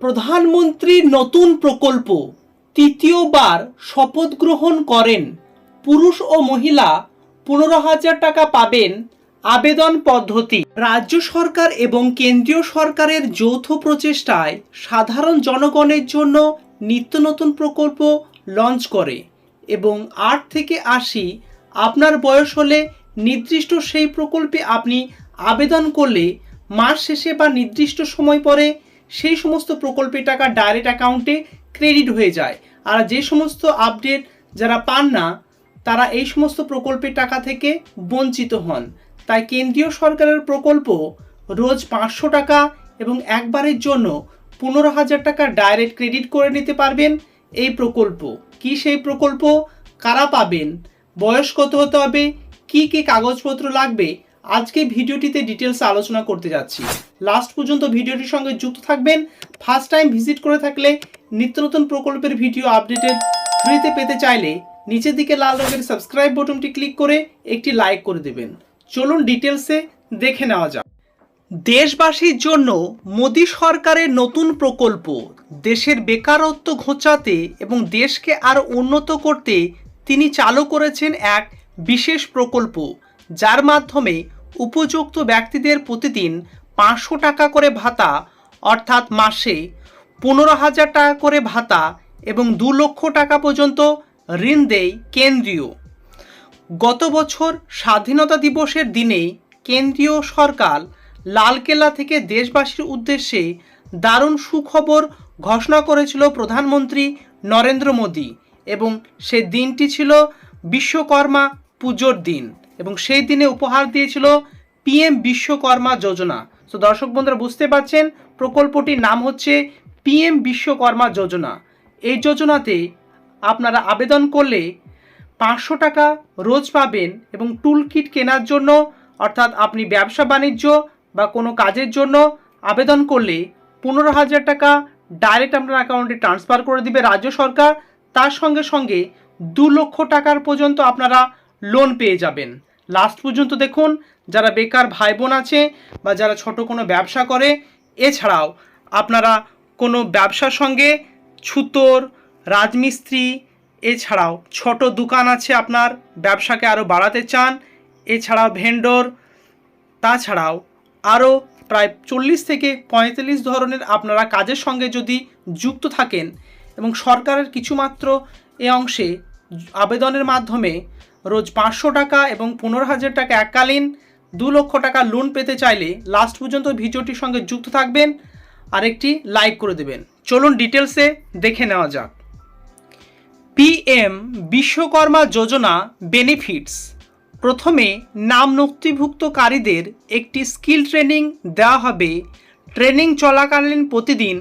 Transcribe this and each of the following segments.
প্রধানমন্ত্রীর নতুন প্রকল্প তৃতীয়বার শপথ গ্রহণ করেন। পুরুষ ও মহিলা পনেরো হাজার টাকা পাবেন আবেদন পদ্ধতি। রাজ্য সরকার এবং কেন্দ্রীয় সরকারের যৌথ প্রচেষ্টায় সাধারণ জনগণের জন্য নিত্য নতুন প্রকল্প লঞ্চ করে এবং আট থেকে আশি আপনার বয়স হলে নির্দিষ্ট সেই প্রকল্পে আপনি আবেদন করলে মাস শেষে বা নির্দিষ্ট সময় পরে সেই সমস্ত প্রকল্পের টাকা ডাইরেক্ট অ্যাকাউন্টে ক্রেডিট হয়ে যায়। আর যে সমস্ত আপডেট যারা পান না, তারা এই সমস্ত প্রকল্পের টাকা থেকে বঞ্চিত হন। তাই কেন্দ্রীয় সরকারের প্রকল্প রোজ পাঁচশো টাকা এবং একবারের জন্য পনেরো হাজার টাকা ডাইরেক্ট ক্রেডিট করে নিতে পারবেন এই প্রকল্প। কি সেই প্রকল্প? কারা পাবেন? বয়স কত হতে হবে? কি কি কাগজপত্র লাগবে? আজকে ভিডিওটিতে ডিটেলস আলোচনা করতে যাচ্ছি। লাস্ট পর্যন্ত ভিডিওটির সঙ্গে যুক্ত থাকবেন। ফার্স্ট টাইম ভিজিট করে থাকলে নিত্য নতুন প্রকল্পের ভিডিও আপডেটেড ফ্রিতে পেতে চাইলে নিচের দিকে লাল রঙের সাবস্ক্রাইব বাটনটি ক্লিক করে একটি লাইক করে দেবেন। চলুন ডিটেলসে দেখে নেওয়া যাক। দেশবাসীর জন্য মোদী সরকারের নতুন প্রকল্প দেশের বেকারত্ব ঘোচাতে এবং দেশকে আরও উন্নত করতে তিনি চালু করেছেন এক বিশেষ প্রকল্প, যার মাধ্যমে উপযুক্ত ব্যক্তিদের প্রতিদিন পাঁচশো টাকা করে ভাতা, অর্থাৎ মাসে পনেরো হাজার টাকা করে ভাতা এবং দু লক্ষ টাকা পর্যন্ত ঋণ দেয় কেন্দ্রীয়। গত বছর স্বাধীনতা দিবসের দিনে কেন্দ্রীয় সরকার লালকেল্লা থেকে দেশবাসীর উদ্দেশ্যে দারুণ সুখবর ঘোষণা করেছিল প্রধানমন্ত্রী নরেন্দ্র মোদী এবং সে দিনটি ছিল বিশ্বকর্মা পুজোর দিন। এবং সেই দিনে উপহার দিয়েছিল পিএম বিশ্বকর্মা যোজনা। তো দর্শক বন্ধুরা, বুঝতে পারছেন, প্রকল্পটির নাম হচ্ছে পিএম বিশ্বকর্মা যোজনা। এই যোজনাতে আপনারা আবেদন করলে পাঁচশো টাকা রোজ পাবেন এবং টুল কিট কেনার জন্য, অর্থাৎ আপনি ব্যবসা বাণিজ্য বা কোনো কাজের জন্য আবেদন করলে পনেরো হাজার টাকা ডাইরেক্ট আপনার অ্যাকাউন্টে ট্রান্সফার করে দিবে রাজ্য সরকার। তার সঙ্গে সঙ্গে দু লক্ষ টাকার পর্যন্ত আপনারা লোন পেয়ে যাবেন। লাস্ট পর্যন্ত দেখুন, যারা বেকার ভাই বোন আছে বা যারা ছোট কোনো ব্যবসা করে, এছাড়াও আপনারা কোনো ব্যবসার সঙ্গে ছুতোর, রাজমিস্ত্রি, এছাড়াও ছোট দোকান আছে আপনার, ব্যবসাকে আরও বাড়াতে চান, এছাড়াও ভেন্ডর তাছাড়াও আরও প্রায় চল্লিশ থেকে পঁয়তাল্লিশ ধরনের আপনারা কাজের সঙ্গে যদি যুক্ত থাকেন এবং সরকারের কিছুমাত্র এ অংশে আবেদনের মাধ্যমে রোজ পাঁচশো টাকা এবং পনেরো হাজার টাকা এককালীন দু লক্ষ টাকা লোন পেতে চাইলে লাস্ট পর্যন্ত ভিডিওটির সঙ্গে যুক্ত থাকবেন। আর একটি লাইক করে দেবেন। চলুন ডিটেলসে দেখে নেওয়া যাক। পিএম বিশ্বকর্মা যোজনা বেনিফিটস প্রথমে নাম নথিভুক্তকারীদের একটি স্কিল ট্রেনিং দেওয়া হবে। ট্রেনিং চলাকালীন প্রতিদিন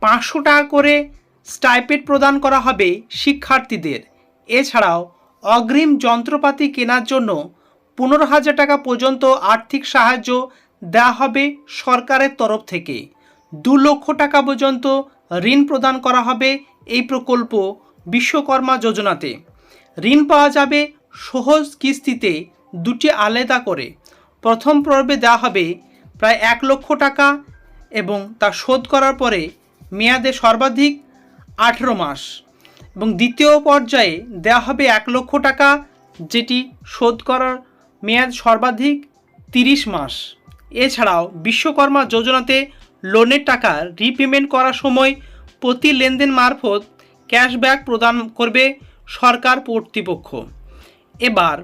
পাঁচশো টাকা করে স্টাইপেড প্রদান করা হবে শিক্ষার্থীদের। এছাড়াও অগ্রিম যন্ত্রপাতি কেনার জন্য পনেরো হাজার টাকা পর্যন্ত আর্থিক সাহায্য দেওয়া হবে সরকারের তরফ থেকে। দু লক্ষ টাকা পর্যন্ত ঋণ প্রদান করা হবে এই প্রকল্প বিশ্বকর্মা যোজনাতে। ঋণ পাওয়া যাবে সহজ কিস্তিতে দুটি আলাদা করে। প্রথম পর্বে দেওয়া হবে প্রায় এক লক্ষ টাকা এবং তা শোধ করার পরে মেয়াদে সর্বাধিক আঠেরো মাস। এবং দ্বিতীয় পর্যায়ে দেওয়া হবে এক লক্ষ টাকা, যেটি শোধ করার মেয়াদ সর্বাধিক তিরিশ মাস। এছাড়াও বিশ্বকর্মা যোজনাতে লোনের টাকা রিপেমেন্ট করার সময় প্রতি লেনদেন মারফত ক্যাশব্যাক প্রদান করবে সরকার কর্তৃপক্ষ। এবার,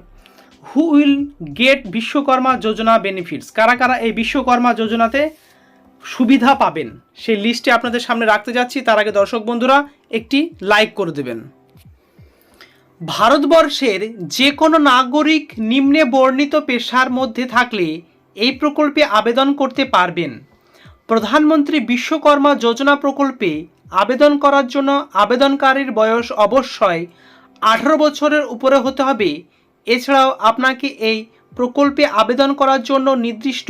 who will get Vishwakarma Yojana benefits? কারা কারা এই বিশ্বকর্মা যোজনাতে সুবিধা পাবেন। সেই লিস্টে আপনাদের সামনে রাখতে যাচ্ছি। তার আগে দর্শক বন্ধুরা, একটি লাইক করে দেবেন। ভারতবর্ষের যে কোনো নাগরিক নিম্নে বর্ণিত পেশার মধ্যে থাকলে এই প্রকল্পে আবেদন করতে পারবেন। প্রধানমন্ত্রী বিশ্বকর্মা যোজনা প্রকল্পে আবেদন করার জন্য আবেদনকারীর বয়স অবশ্যই আঠারো বছরের উপরে হতে হবে। এছাড়াও আপনাকে এই প্রকল্পে আবেদন করার জন্য নির্দিষ্ট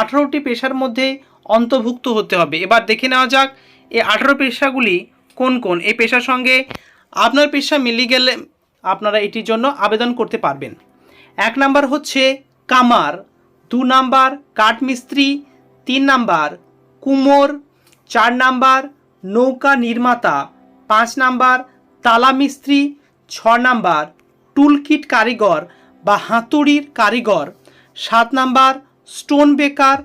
আঠারোটি পেশার মধ্যে অন্তর্ভুক্ত হতে হবে। এবার দেখে নেওয়া যাক, এই আঠারো পেশাগুলি কোন কোন? এই পেশার সঙ্গে আপনার পেশা মিলিয়ে গেলে আপনারা এটির জন্য আবেদন করতে পারবেন। এক নাম্বার হচ্ছে কামার, দু নাম্বার কাঠমিস্ত্রি, তিন নাম্বার কুমোর, চার নাম্বার নৌকা নির্মাতা, পাঁচ নাম্বার তালা মিস্ত্রি, ছ নাম্বার টুলকিট কারিগর বা হাতুড়ির কারিগর, সাত নাম্বার স্টোন বেকার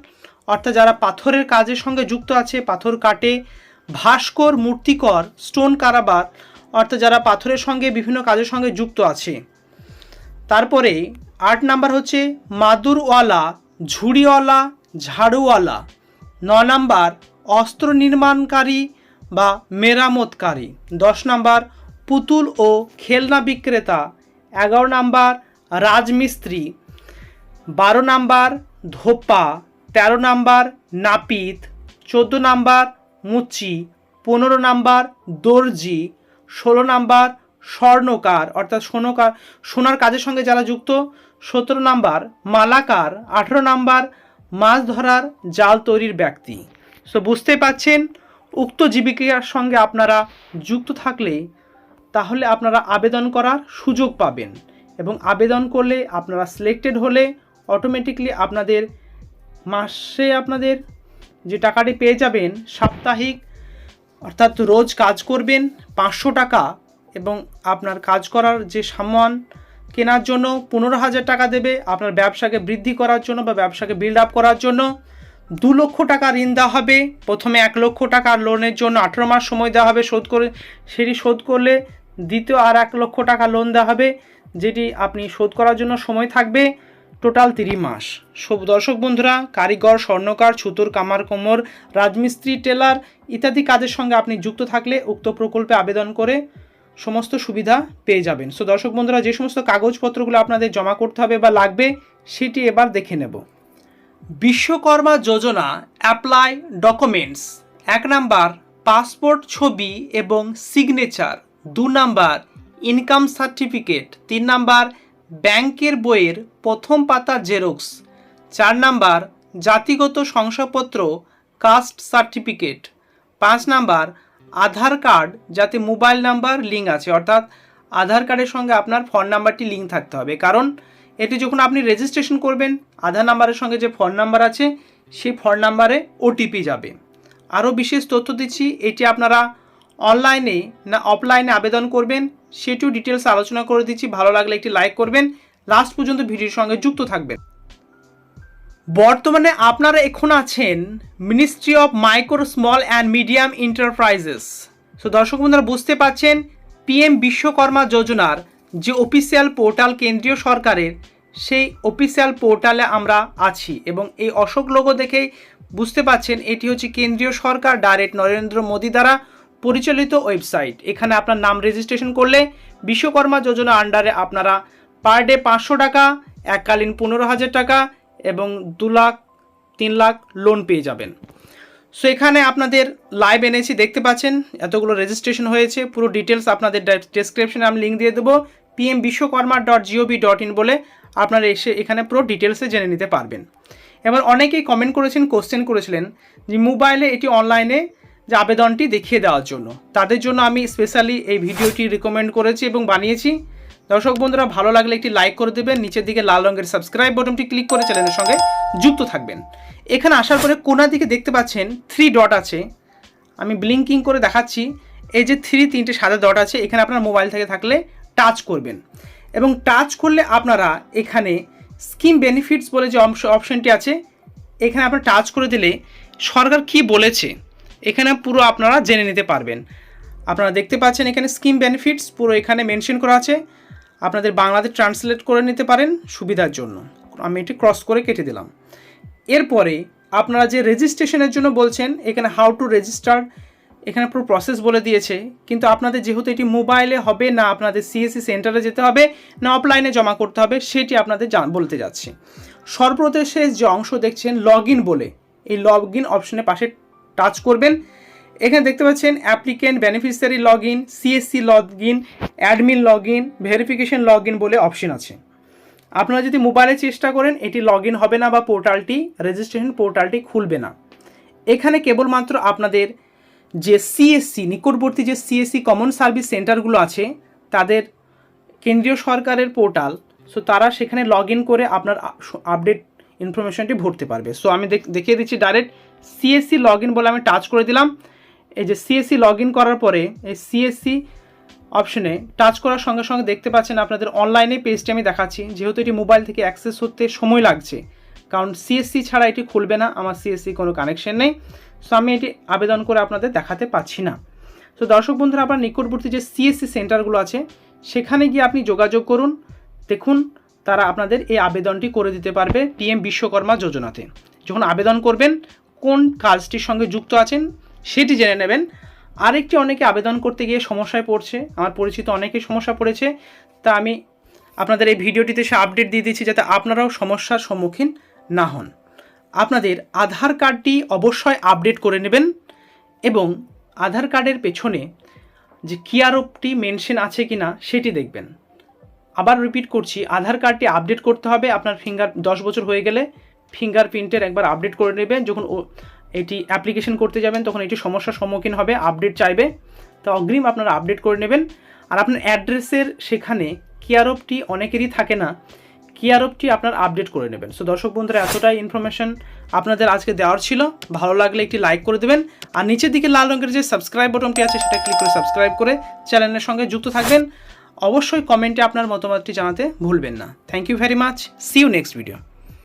অর্থাৎ যারা পাথরের কাজের সঙ্গে যুক্ত আছে, পাথর কাটে, ভাস্কর মূর্তিকর, স্টোন কারাবার, অর্থাৎ যারা পাথরের সঙ্গে বিভিন্ন কাজের সঙ্গে যুক্ত আছে। তারপরে আট নাম্বার হচ্ছে মাদুরওয়ালা, ঝুড়িওয়ালা, ঝাড়ুওয়ালা। ন নাম্বার অস্ত্র নির্মাণকারী বা মেরামতকারী। দশ নাম্বার পুতুল ও খেলনা বিক্রেতা। এগারো নাম্বার রাজমিস্ত্রি। বারো নাম্বার ধোপা। তেরো নাম্বার নাপিত, চোদ্দ নাম্বার মুচি, পনেরো নাম্বার দর্জি, ষোলো নাম্বার স্বর্ণকার, অর্থাৎ সোনকার সোনার কাজের সঙ্গে যারা যুক্ত, সতেরো নাম্বার মালাকার, আঠেরো নাম্বার মাছ ধরার জাল তৈরির ব্যক্তি। সো বুঝতে পাচ্ছেন, উক্ত জীবিকার সঙ্গে আপনারা যুক্ত থাকলে তাহলে আপনারা আবেদন করার সুযোগ পাবেন এবং আবেদন করলে আপনারা সিলেক্টেড হলে অটোমেটিকলি আপনাদের মাসে আপনাদের যে টাকাটি পেয়ে যাবেন, সাপ্তাহিক অর্থাৎ রোজ কাজ করবেন পাঁচশো টাকা এবং আপনার কাজ করার যে সামান কেনার জন্য পনেরো হাজার টাকা দেবে আপনার ব্যবসাকে বৃদ্ধি করার জন্য বা ব্যবসাকে বিল্ড আপ করার জন্য। দু লক্ষ টাকা ঋণ দেওয়া হবে। প্রথমে এক লক্ষ টাকা লোনের জন্য আঠেরো মাস সময় দেওয়া হবে শোধ করে, সেটি শোধ করলে দ্বিতীয় আর এক লক্ষ টাকা লোন দেওয়া হবে, যেটি আপনি শোধ করার জন্য সময় থাকবে। টোটাল তিরিশ মাস। সব দর্শক বন্ধুরা, কারিগর, স্বর্ণকার, ছুতোর, কামার, কোমর, রাজমিস্ত্রি, টেলার ইত্যাদি কাজের সঙ্গে আপনি যুক্ত থাকলে উক্ত প্রকল্পে আবেদন করে সমস্ত সুবিধা পেয়ে যাবেন। সো দর্শক বন্ধুরা, যে সমস্ত কাগজপত্রগুলো আপনাদের জমা করতে হবে বা লাগবে, সেটি এবার দেখে নেব। বিশ্বকর্মা যোজনা, অ্যাপ্লাই ডকুমেন্টস, এক নাম্বার পাসপোর্ট ছবি এবং সিগনেচার, দু নাম্বার ইনকাম সার্টিফিকেট, তিন নাম্বার ব্যাংকের বইয়ের প্রথম পাতা জেরক্স, চার নাম্বার জাতিগত শংসাপত্র কাস্ট সার্টিফিকেট, পাঁচ নাম্বার আধার কার্ড যাতে মোবাইল নাম্বার লিঙ্ক আছে, অর্থাৎ আধার কার্ডের সঙ্গে আপনার ফোন নাম্বারটি লিঙ্ক থাকতে হবে। কারণ এটি যখন আপনি রেজিস্ট্রেশন করবেন, আধার নাম্বারের সঙ্গে যে ফোন নাম্বার আছে, সেই ফোন নাম্বারে ওটিপি যাবে। আরও বিশেষ তথ্য দিচ্ছি, এটি আপনারা অনলাইনে না অফলাইনে আবেদন করবেন, সেটিও ডিটেলস আলোচনা করে দিচ্ছি। ভালো লাগলে একটি লাইক করবেন। লাস্ট পর্যন্ত ভিডিওর সঙ্গে যুক্ত থাকবেন। বর্তমানে আপনারা এখন আছেন ministry of micro small and medium enterprises so দর্শক বন্ধুরা, বুঝতে পাচ্ছেন পিএম বিশ্বকর্মা যোজনার যে অফিসিয়াল পোর্টাল কেন্দ্রীয় সরকারের, সেই অফিসিয়াল পোর্টালে আমরা আছি এবং এই অশোক লোগো দেখেই বুঝতে পাচ্ছেন এটি হচ্ছে কেন্দ্রীয় সরকার ডাইরেক্ট নরেন্দ্র মোদী দ্বারা পরিচালিত ওয়েবসাইট। এখানে আপনার নাম রেজিস্ট্রেশন করলে বিশ্বকর্মা যোজনা আন্ডারে আপনারা পার ডে পাঁচশো টাকা, এককালীন পনেরো হাজার টাকা এবং দু লাখ, তিন লাখ লোন পেয়ে যাবেন। সো এখানে আপনাদের লাইভ এনেছি দেখতে পাচ্ছেন, এতগুলো রেজিস্ট্রেশন হয়েছে, পুরো ডিটেলস আপনাদের ডেসক্রিপশনে আমি লিঙ্ক দিয়ে দেবো PM Vishwakarma dot GOV dot in বলে আপনারা এসে এখানে পুরো ডিটেলসে জেনে নিতে পারবেন। এবার অনেকেই কমেন্ট করেছেন কোশ্চেন করেছিলেন যে মোবাইলে এটি অনলাইনে যে আবেদনটি দেখিয়ে দেওয়ার জন্য। তাদের জন্য আমি স্পেশালি এই ভিডিওটি রিকমেন্ড করেছি এবং বানিয়েছি। দর্শক বন্ধুরা, ভালো লাগলে একটি লাইক করে দেবেন। নিচের দিকে লাল রঙের সাবস্ক্রাইব বাটনটি ক্লিক করে চ্যানেলের সঙ্গে যুক্ত থাকবেন। এখানে আসার পরে কোনার দিকে দেখতে পাচ্ছেন থ্রি ডট আছে। আমি ব্লিঙ্কিং করে দেখাচ্ছি। এই যে থ্রি তিনটে সাদা ডট আছে, এখানে আপনার মোবাইল থেকে থাকলে টাচ করবেন। এবং টাচ করলে আপনারা এখানে স্কিম বেনিফিটস বলে যে অপশনটি আছে, এখানে আপনার টাচ করে দিলে সরকার কি বলেছে এখানে পুরো আপনারা জেনে নিতে পারবেন। আপনারা দেখতে পাচ্ছেন এখানে স্কিম বেনিফিটস পুরো এখানে মেনশন করা আছে। আপনাদের বাংলাতে ট্রান্সলেট করে নিতে পারেন সুবিধার জন্য। আমি এটি ক্রস করে কেটে দিলাম। এরপরে আপনারা যে রেজিস্ট্রেশনের জন্য বলছেন, এখানে হাউ টু রেজিস্টার এখানে পুরো প্রসেস বলে দিয়েছে। কিন্তু আপনাদের যেহেতু এটি মোবাইলে হবে না, আপনাদের সিএসসি সেন্টারে যেতে হবে, না অফলাইনে জমা করতে হবে, সেটি আপনাদের বলতে যাচ্ছি। সর্বশেষ যে অংশ দেখছেন লগ বলে। এই লগ ইন অপশনের পাশে টাচ করবেন। এখানে দেখতে পাচ্ছেন applicant beneficiary log in CSC log in admin log in verification log in বলে অপশন আছে। আপনারা যদি মোবাইলে চেষ্টা করেন, এটি লগ ইন হবে না বা পোর্টালটি রেজিস্ট্রেশন পোর্টালটি খুলবে না। এখানে কেবলমাত্র আপনাদের যে সিএসসি নিকটবর্তী যে সিএসসি কমন সার্ভিস সেন্টারগুলো আছে, তাদের কেন্দ্রীয় সরকারের পোর্টাল সো তারা সেখানে লগ ইন করে আপনার আপডেট ইনফরমেশনটি ভরতে পারবে। সো আমি দেখ- দেখিয়ে দিচ্ছি ডাইরেক্ট সিএসসি লগ ইন বলে আমি টাচ করে দিলাম। এই যে সিএসসি লগ ইন করার পরে এই সিএসসি অপশনে টাচ করার সঙ্গে সঙ্গে দেখতে পাচ্ছেন আপনাদের অনলাইনে পেজটি আমি দেখাচ্ছি। যেহেতু এটি মোবাইল থেকে অ্যাক্সেস হতে সময় লাগছে। কারণ সিএসসি ছাড়া এটি খুলবে না, আমার সিএসসি কোনো কানেকশন নেই। সো আমি এটি আবেদন করে আপনাদের দেখাতে পাচ্ছি না। তো দর্শক বন্ধুরা, আপনার নিকটবর্তী যে সিএসসি সেন্টারগুলো আছে, সেখানে গিয়ে আপনি যোগাযোগ করুন। দেখুন, তারা আপনাদের এই আবেদনটি করে দিতে পারবে পিএম বিশ্বকর্মা যোজনাতে। যখন আবেদন করবেন কোন কাজটির সঙ্গে যুক্ত আছেন সেটি জেনে নেবেন। আরেকটি অনেকে আবেদন করতে গিয়ে সমস্যায় পড়ছে। আমার পরিচিত অনেকেই সমস্যা পড়েছে। তা আমি আপনাদের এই ভিডিওটিতে সে আপডেট দিয়ে দিচ্ছি যাতে আপনারাও সমস্যার সম্মুখীন না হন। আপনাদের আধার কার্ডটি অবশ্যই আপডেট করে নেবেন এবং আধার কার্ডের পেছনে যে কিয়ারপটি মেনশন আছে কি না সেটি দেখবেন। আবার রিপিট করছি, আধার কার্ডটি আপডেট করতে হবে। আপনার ফিঙ্গার দশ বছর হয়ে গেলে ফিঙ্গারপ্রিন্টের একবার আপডেট করে নেবেন। যখন এটি অ্যাপ্লিকেশন করতে যাবেন, তখন এটি সমস্যার সম্মুখীন হবে, আপডেট চাইবে। তো অগ্রিম আপনারা আপডেট করে নেবেন। আর আপনার অ্যাড্রেসের সেখানে কিয়ারপটি অনেকেরই থাকে না, কিয়ারপটি আপনার আপডেট করে নেবেন। সো দর্শক বন্ধুরা, এতটাই ইনফরমেশন আপনাদের আজকে দেওয়ার ছিল। ভালো লাগলে একটি লাইক করে দেবেন। আর নিচের দিকে লাল রঙের যে সাবস্ক্রাইব বটনটি আছে, সেটা ক্লিক করে সাবস্ক্রাইব করে চ্যানেলের সঙ্গে যুক্ত থাকবেন। অবশ্যই কমেন্টে আপনার মতামতটি জানাতে ভুলবেন না। Thank you very much see you next video